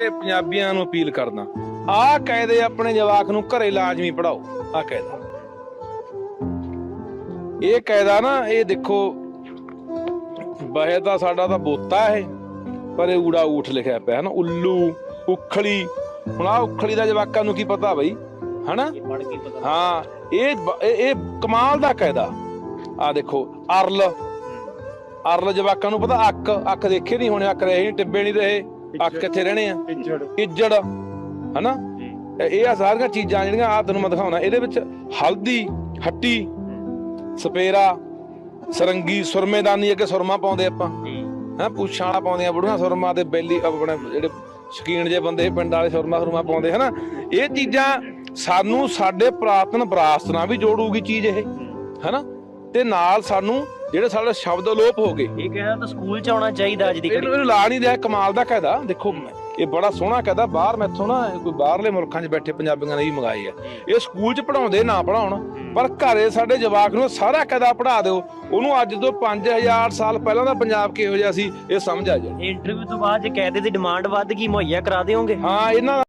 ਇਹ ਪੰਜਾਬੀਆਂ ਨੂੰ ਅਪੀਲ ਕਰਦਾ ਆਹ ਕਾਇਦੇ ਆਪਣੇ ਜਵਾਕ ਨੂੰ ਘਰੇ ਲਾਜ਼ਮੀ ਪੜਾਓ ਆਹ ਕਾਇਦਾ ਇਹ ਕਾਇਦਾ ਨਾ ਇਹ ਦੇਖੋ ਬਹਿ ਤਾਂ ਸਾਡਾ ਤਾਂ ਬੋਤਾ ਇਹ ਪਰ ਇਹ ਊੜਾ ਊਠ ਲਿਖਿਆ ਪਿਆ ਨਾ ਉੱਲੂ ਉਖਲੀ ਹੁਣ ਆ ਉਖਲੀ ਦਾ ਜਵਾਕਾਂ ਨੂੰ ਕੀ ਪਤਾ ਬਈ ਹਨਾ? ਹਾਂ ਇਹ ਇਹ ਕਮਾਲ ਦਾ ਕਾਇਦਾ ਆ ਦੇਖੋ ਅਰਲ। ਅਰਲ ਜਵਾਕਾਂ ਨੂੰ ਪਤਾ ਅੱਕ ਅੱਕ ਦੇਖੇ ਨਹੀਂ ਹੋਣੇ ਅੱਕ ਰਹੇ ਨਹੀਂ ਟਿੱਬੇ ਨਹੀਂ ਰਹੇ। ਅੱਕ ਕਿੱਥੇ ਰਹਿਣੇ ਆ। ਇੱਜੜ ਇੱਜੜ ਹਨਾ? ਇਹ- ਆ ਸਾਰੀਆਂ ਚੀਜ਼ਾਂ ਜਿਹੜੀਆਂ ਆ ਤੈਨੂੰ ਮੈਂ ਦਿਖਾਉਣਾ। ਇਹਦੇ ਵਿੱਚ ਹਲਦੀ ਹੱਟੀ ਸਪੇਰਾ ਸਰੰਗੀ ਸੁਰਮੇਦਾਨੀ ਅੱਗੇ ਸੁਰਮਾ ਪਾਉਂਦੇ ਆਪਾਂ। ਹੈਂ। ਪੁੱਛਾਂ ਵਾਲਾ ਪਾਉਂਦੇ ਆ ਬੁੜੀਆਂ ਸੁਰਮਾ ਤੇ ਬੈਲੀ ਆਪਣੇ ਜਿਹੜੇ ਸ਼ਕੀਨ ਜੇ ਬੰਦੇ ਪਿੰਡ ਵਾਲੇ ਸੁਰਮਾ ਸੁਰਮਾ ਪਾਉਂਦੇ ਹਨਾ? ਇਹ ਚੀਜ਼ਾਂ ਸਾਨੂੰ ਸਾਡੇ ਪੁਰਾਤਨ ਵਿਰਾਸਤ ਨਾਲ ਵੀ ਜੋੜੂਗੀ ਚੀਜ਼ ਇਹ ਹਨਾ? ਤੇ ਨਾਲ ਸਾਨੂੰ ਜਿਹੜੇ ਸਾਡੇ ਸ਼ਬਦ ਅਲੋਪ ਹੋ ਗਏ। ਇਹ ਕਹਿੰਦਾ ਤਾਂ ਸਕੂਲ ਚ ਆਉਣਾ ਚਾਹੀਦਾ ਅੱਜ ਦੀ ਘੜੀ। ਇਹਨੂੰ ਲਾ ਨਹੀਂ ਰਿਹਾ ਕਮਾਲ ਦਾ ਕਾਇਦਾ ਦੇਖੋ ਇਹ ਬੜਾ ਸੋਹਣਾ ਕਾਇਦਾ ਬਾਹਰ ਮੈਥੋਂ ਨਾ ਕੋਈ ਬਾਹਰਲੇ ਮੁਲਕਾਂ 'ਚ ਬੈਠੇ ਪੰਜਾਬੀਆਂ ਨੇ ਵੀ ਮੰਗਾਈ ਆ। ਇਹ ਸਕੂਲ 'ਚ ਪੜਾਉਂਦੇ ਨਾ ਪੜਾਉਣ ਪਰ ਘਰੇ ਸਾਡੇ ਜਵਾਕ ਨੂੰ ਸਾਰਾ ਕਾਇਦਾ ਪੜਾ ਦਿਓ। ਉਹਨੂੰ ਅੱਜ ਤੋਂ 5000 ਸਾਲ ਪਹਿਲਾਂ ਦਾ ਪੰਜਾਬ ਕਿਹੋ ਜਿਹਾ ਸੀ ਇਹ ਸਮਝ ਆ ਜਾਏ ਇੰਟਰਵਿਊ ਤੋਂ ਬਾਅਦ ਜੇ ਕਾਇਦੇ ਦੀ ਡਿਮਾਂਡ ਵੱਧ ਗਈ ਮੁਹੱਈਆ ਕਰਾ ਦਿਓਗੇ। ਹਾਂ ਇਹਨਾਂ